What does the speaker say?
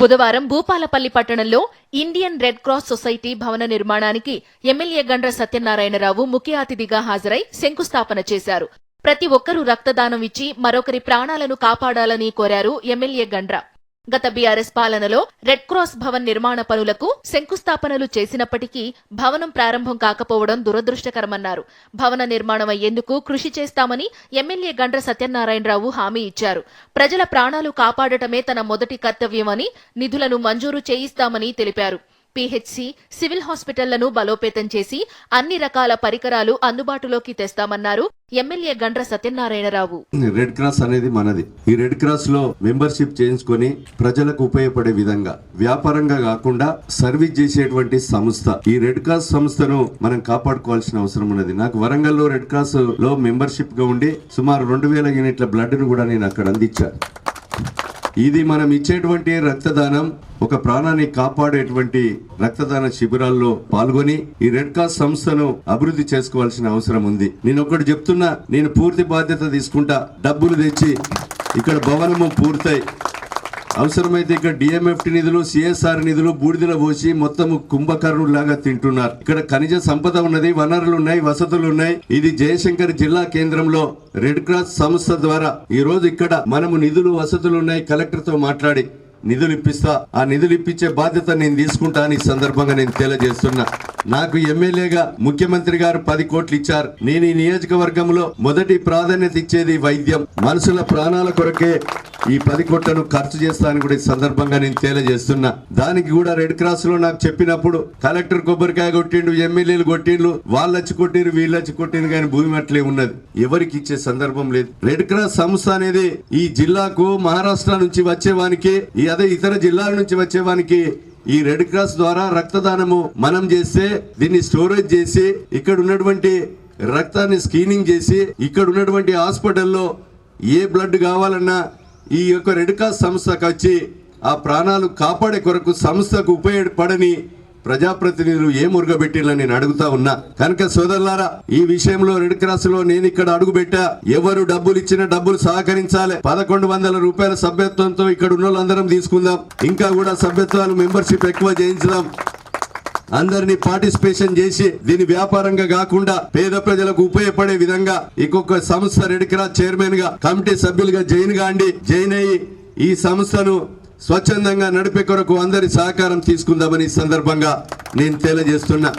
బుధవారం భూపాలపల్లి పట్టణంలో Indian red cross society భవన నిర్మాణానికి ఎమ్మెల్యే గండ్ర సత్యనారాయణరావు ముఖ్య అతిథిగా హాజరై శంకుస్థాపన చేశారు. ప్రతి ఒక్కరూ రక్తదానం ఇచ్చి మరొకరి ప్రాణాలను కాపాడాలని కోరారు ఎమ్మెల్యే గండ్ర. గత బీఆర్ఎస్ పాలనలో రెడ్ క్రాస్ భవన్ నిర్మాణ పనులకు శంకుస్థాపనలు చేసినప్పటికీ భవనం ప్రారంభం కాకపోవడం దురదృష్టకరమన్నారు. భవన నిర్మాణం అయ్యేందుకు కృషి చేస్తామని ఎమ్మెల్యే గండ్ర సత్యనారాయణరావు హామీ ఇచ్చారు. ప్రజల ప్రాణాలు కాపాడటమే తన మొదటి కర్తవ్యమని నిధులను మంజూరు చేయిస్తామని తెలిపారు. పీహెచ్సి సివిల్ హాస్పిటళ్ళను బలోపేతం చేసి అన్ని రకాల పరికరాలు అందుబాటులోకి తెస్తామన్నారు MLA Gandra Satyanarayanarao. Red cross అనేది మనది. ఈ రెడ్ క్రాస్లో మెంబర్షిప్ చేయించుకొని ప్రజలకు ఉపయోగపడే విధంగా వ్యాపారంగా కాకుండా సర్వీస్ చేసేటువంటి సంస్థ. ఈ రెడ్ క్రాస్ సంస్థను మనం కాపాడుకోవాల్సిన అవసరం ఉన్నది. నాకు వరంగల్లో రెడ్ క్రాస్లో మెంబర్షిప్గా ఉండి సుమారు రెండు వేల యూనిట్ల బ్లడ్ను కూడా నేను అక్కడ అందించాను. ఇది మనం ఇచ్చేటువంటి రక్తదానం ఒక ప్రాణాన్ని కాపాడేటువంటి రక్తదాన శిబిరాల్లో పాల్గొని ఈ రెడ్ క్రాస్ సంస్థను అభివృద్ధి చేసుకోవాల్సిన అవసరం ఉంది. నేను ఒకటి చెప్తున్నా నేను పూర్తి బాధ్యత తీసుకుంటా డబ్బులు తెచ్చి ఇక్కడ భవనము పూర్తయి. అవసరమైతే ఇక్కడ డిఎంఎఫ్టి నిధులు సిఎస్ఆర్ నిధులు బూడిదలో పోసి మొత్తం కుంభకర్ణులు లాగా తింటున్నారు. ఇక్కడ ఖనిజ సంపద ఉన్నది వనరులు ఉన్నాయి వసతులు ఉన్నాయి ఇది జయశంకర్ జిల్లా కేంద్రంలో రెడ్ క్రాస్ సంస్థ ద్వారా ఈ రోజు ఇక్కడ మనము నిధులు వసతులు ఉన్నాయి కలెక్టర్తో మాట్లాడి నిధులు ఇప్పిస్తా. ఆ నిధులు ఇప్పించే బాధ్యత నేను తీసుకుంటా అని సందర్భంగా నేను తెలియజేస్తున్నా. నాకు ఎమ్మెల్యేగా ముఖ్యమంత్రి గారు పది కోట్లు ఇచ్చారు. నేను ఈ నియోజకవర్గంలో మొదటి ప్రాధాన్యత ఇచ్చేది వైద్యం. మనుషుల ప్రాణాల కొరకే ఈ పది కోట్లను ఖర్చు చేస్తానని కూడా ఈ సందర్భంగా నేను తెలియజేస్తున్నా. దానికి కూడా రెడ్ క్రాస్లో నాకు చెప్పినప్పుడు కలెక్టర్ కొబ్బరికాయ కొట్టిండు ఎమ్మెల్యేలు కొట్టిండ్రు వాళ్ళొచ్చి కొట్టిండ్రు వీళ్ళొచ్చి కొట్టిండ్రు కానీ భూమి అట్లే ఉన్నది. ఎవరికి ఇచ్చే సందర్భం లేదు. రెడ్ క్రాస్ సంస్థ అనేది ఈ జిల్లాకు మహారాష్ట్ర నుంచి వచ్చేవానికి ఈ అదే ఇతర జిల్లాల నుంచి వచ్చేవానికి ఈ రెడ్ క్రాస్ ద్వారా రక్తదానము మనం చేస్తే దీన్ని స్టోరేజ్ చేసి ఇక్కడ ఉన్నటువంటి రక్తాన్ని స్క్రీనింగ్ చేసి ఇక్కడ ఉన్నటువంటి హాస్పిటల్లో ఏ బ్లడ్ కావాలన్నా ఈ యొక్క రెడ్ క్రాస్ సంస్థకు వచ్చి ఆ ప్రాణాలు కాపాడే కొరకు సంస్థకు ఉపయోగపడని ప్రజాప్రతినిధులు ఏ మురుగబెట్టిలా నేను అడుగుతా ఉన్నా. కనుక సోదరులారా ఈ విషయంలో రెడ్ క్రాస్లో నేను ఇక్కడ అడుగు పెట్టా ఎవరు డబ్బులు ఇచ్చిన డబ్బులు సహకరించాలి. పదకొండు వందల రూపాయల సభ్యత్వంతో ఇక్కడ ఉన్న వాళ్ళందరం తీసుకుందాం. ఇంకా కూడా సభ్యత్వాలు మెంబర్షిప్ ఎక్కువ చేయించుదాం. అందరినీ పార్టిసిపేషన్ చేసి దీని వ్యాపారంగా కాకుండా పేద ప్రజలకు ఉపయోగపడే విధంగా ఇంకొక సంస్థ రెడ్ క్రాస్ చైర్మన్గా కమిటీ సభ్యులుగా జైన్ కాండి. జైన్ అయ్యి ఈ సంస్థను స్వచ్ఛందంగా నడిపే కొరకు అందరి సహకారం తీసుకుందామని సందర్భంగా నేను తెలియజేస్తున్నా.